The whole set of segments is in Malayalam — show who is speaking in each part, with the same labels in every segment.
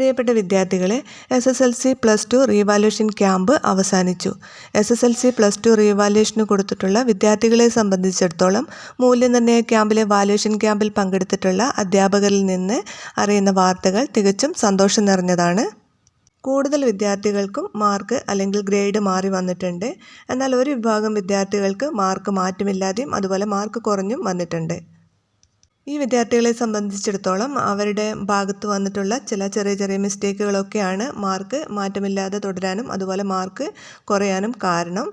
Speaker 1: പ്രിയപ്പെട്ട വിദ്യാർത്ഥികളെ S S L C plus two revaluation camp അവസാനിച്ചു. S S L C plus two റീവാലുവേഷന് കൊടുത്തിട്ടുള്ള വിദ്യാർത്ഥികളെ സംബന്ധിച്ചിടത്തോളം മൂല്യനിർണയ ക്യാമ്പിലെ വാലുവേഷൻ ക്യാമ്പിൽ പങ്കെടുത്തിട്ടുള്ള അധ്യാപകരിൽ നിന്ന് അറിയുന്ന വാർത്തകൾ തികച്ചും സന്തോഷം നിറഞ്ഞതാണ്. കൂടുതൽ വിദ്യാർത്ഥികൾക്കും മാർക്ക് അല്ലെങ്കിൽ ഗ്രേഡ് മാറി വന്നിട്ടുണ്ട്. എന്നാൽ ഒരു വിഭാഗം വിദ്യാർത്ഥികൾക്ക് മാർക്ക് മാറ്റമില്ലാതെയും അതുപോലെ മാർക്ക് കുറഞ്ഞും വന്നിട്ടുണ്ട്. ഈ വിദ്യാർത്ഥികളെ സംബന്ധിച്ചിടത്തോളം അവരുടെ ഭാഗത്ത് വന്നിട്ടുള്ള ചില ചെറിയ ചെറിയ മിസ്റ്റേക്കുകളൊക്കെയാണ് മാർക്ക് മാറ്റമില്ലാതെ തുടരാനും അതുപോലെ മാർക്ക് കുറയാനും കാരണം.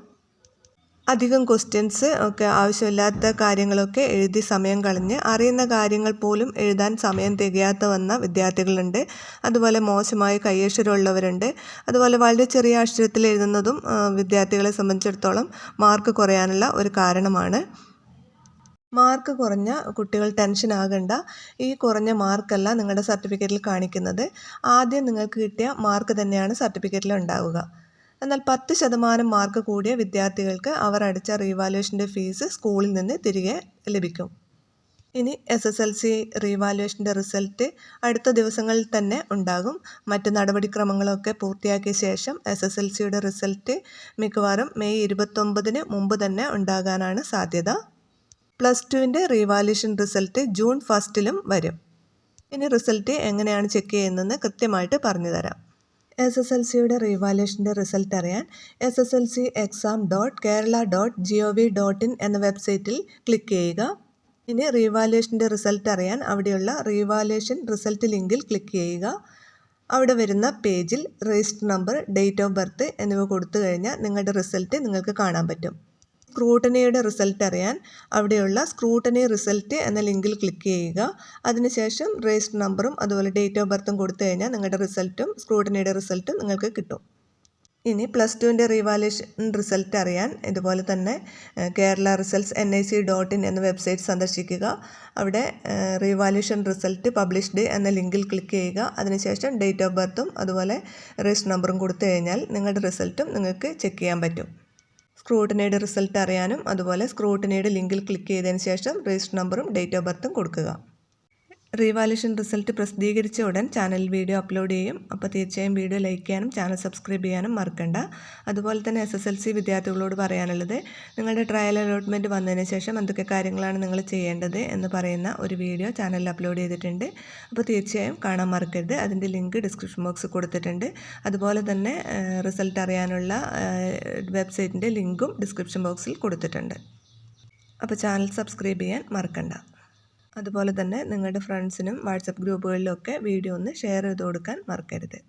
Speaker 1: അധികം ക്വസ്റ്റ്യൻസ് ഒക്കെ ആവശ്യമില്ലാത്ത കാര്യങ്ങളൊക്കെ എഴുതി സമയം കളഞ്ഞ് അറിയുന്ന കാര്യങ്ങൾ പോലും എഴുതാൻ സമയം തികയാത്ത വന്ന വിദ്യാർത്ഥികളുണ്ട്. അതുപോലെ മോശമായ കയ്യക്ഷരമുള്ളവരുണ്ട് അതുപോലെ വളരെ ചെറിയ അക്ഷരത്തിൽ എഴുതുന്നതും വിദ്യാർത്ഥികളെ സംബന്ധിച്ചിടത്തോളം മാർക്ക് കുറയാനുള്ള ഒരു കാരണമാണ്. മാർക്ക് കുറഞ്ഞ കുട്ടികൾ ടെൻഷൻ ആകണ്ട. ഈ കുറഞ്ഞ മാർക്കല്ല നിങ്ങളുടെ സർട്ടിഫിക്കറ്റിൽ കാണിക്കുന്നത്. ആദ്യം നിങ്ങൾക്ക് കിട്ടിയ മാർക്ക് തന്നെയാണ് സർട്ടിഫിക്കറ്റിൽ ഉണ്ടാവുക. എന്നാൽ പത്ത് ശതമാനം മാർക്ക് കൂടിയ വിദ്യാർത്ഥികൾക്ക് അവർ അടിച്ച റീവാലുവേഷന്റെ ഫീസ് സ്കൂളിൽ നിന്ന് തിരികെ ലഭിക്കും. ഇനി എസ് എസ് എൽ സി റീവാലുവേഷന്റെ റിസൾട്ട് അടുത്ത ദിവസങ്ങളിൽ തന്നെ ഉണ്ടാകും. മറ്റ് നടപടിക്രമങ്ങളൊക്കെ പൂർത്തിയാക്കിയ ശേഷം എസ് എസ് എൽ സിയുടെ റിസൾട്ട് മിക്കവാറും മെയ് ഇരുപത്തൊമ്പതിന് മുമ്പ് തന്നെ ഉണ്ടാകാനാണ് സാധ്യത. പ്ലസ് ടുവിന്റെ റീവാലുവേഷൻ റിസൾട്ട് ജൂൺ ഫസ്റ്റിലും വരും. ഇനി റിസൾട്ട് എങ്ങനെയാണ് ചെക്ക് ചെയ്യുന്നതെന്ന് കൃത്യമായിട്ട് പറഞ്ഞു തരാം. എസ് എസ് എൽ സിയുടെ റീവാലുവേഷന്റെ റിസൾട്ട് അറിയാൻ S S L C exam dot Kerala dot G O V dot in എന്ന വെബ്സൈറ്റിൽ ക്ലിക്ക് ചെയ്യുക. ഇനി റീവാലുവേഷന്റെ റിസൾട്ട് അറിയാൻ അവിടെയുള്ള റീവാലുവേഷൻ റിസൾട്ട് ലിങ്കിൽ ക്ലിക്ക് ചെയ്യുക. അവിടെ വരുന്ന പേജിൽ register number date of birth എന്നിവ കൊടുത്തു കഴിഞ്ഞാൽ നിങ്ങളുടെ റിസൾട്ട് നിങ്ങൾക്ക് കാണാൻ പറ്റും. സ്ക്രൂട്ടനിയുടെ റിസൾട്ട് അറിയാൻ അവിടെയുള്ള സ്ക്രൂട്ടനി റിസൾട്ട് എന്ന ലിങ്കിൽ ക്ലിക്ക് ചെയ്യുക. അതിനുശേഷം രജിസ്റ്റർ നമ്പറും അതുപോലെ ഡേറ്റ് ഓഫ് ബർത്തും കൊടുത്തു കഴിഞ്ഞാൽ നിങ്ങളുടെ റിസൾട്ടും സ്ക്രൂട്ടനിയുടെ റിസൾട്ടും നിങ്ങൾക്ക് കിട്ടും. ഇനി പ്ലസ് ടുവിന്റെ റീവാലേഷൻ റിസൾട്ട് അറിയാൻ ഇതുപോലെ തന്നെ Kerala results N I C dot in എന്ന വെബ്സൈറ്റ് സന്ദർശിക്കുക. അവിടെ റീവാലേഷൻ റിസൾട്ട് പബ്ലിഷ്ഡ് എന്ന ലിങ്കിൽ ക്ലിക്ക് ചെയ്യുക. അതിനുശേഷം ഡേറ്റ് ഓഫ് ബർത്തും അതുപോലെ രജിസ്റ്റർ നമ്പറും കൊടുത്തു കഴിഞ്ഞാൽ നിങ്ങളുടെ റിസൾട്ടും നിങ്ങൾക്ക് ചെക്ക് ചെയ്യാൻ പറ്റും. സ്ക്രൂട്ടിനയുടെ റിസൾട്ട് അറിയാനും അതുപോലെ സ്ക്രൂട്ടിനയുടെ ലിങ്കിൽ ക്ലിക്ക് ചെയ്തതിന് ശേഷം രജിസ്റ്റർ നമ്പറും ഡേറ്റ് ഓഫ് ബർത്തും കൊടുക്കുക. റീവാലുവേഷൻ റിസൾട്ട് പ്രസിദ്ധീകരിച്ച ഉടൻ ചാനൽ വീഡിയോ അപ്ലോഡ് ചെയ്യും. അപ്പോൾ തീർച്ചയായും വീഡിയോ ലൈക്ക് ചെയ്യാനും ചാനൽ സബ്സ്ക്രൈബ് ചെയ്യാനും മറക്കണ്ട. അതുപോലെ തന്നെ എസ് എസ് എൽ സി വിദ്യാർത്ഥികളോട് പറയാനുള്ളത് നിങ്ങളുടെ ട്രയൽ അലോട്ട്മെന്റ് വന്നതിന് ശേഷം എന്തൊക്കെ കാര്യങ്ങളാണ് നിങ്ങൾ ചെയ്യേണ്ടത്? എന്ന് പറയുന്ന ഒരു വീഡിയോ ചാനലിൽ അപ്ലോഡ് ചെയ്തിട്ടുണ്ട്. അപ്പോൾ തീർച്ചയായും കാണാൻ മറക്കരുത്. അതിന്റെ ലിങ്ക് ഡിസ്ക്രിപ്ഷൻ ബോക്സ് കൊടുത്തിട്ടുണ്ട്. അതുപോലെ തന്നെ റിസൾട്ട് അറിയാനുള്ള വെബ്സൈറ്റിന്റെ ലിങ്കും ഡിസ്ക്രിപ്ഷൻ ബോക്സിൽ കൊടുത്തിട്ടുണ്ട്. അപ്പോൾ ചാനൽ സബ്സ്ക്രൈബ് ചെയ്യാൻ മറക്കണ്ട. അതുപോലെ തന്നെ നിങ്ങളുടെ ഫ്രണ്ട്സിനും വാട്സപ്പ് ഗ്രൂപ്പുകളിലൊക്കെ വീഡിയോ ഒന്ന് ഷെയർ ചെയ്ത് കൊടുക്കാൻ മറക്കരുത്.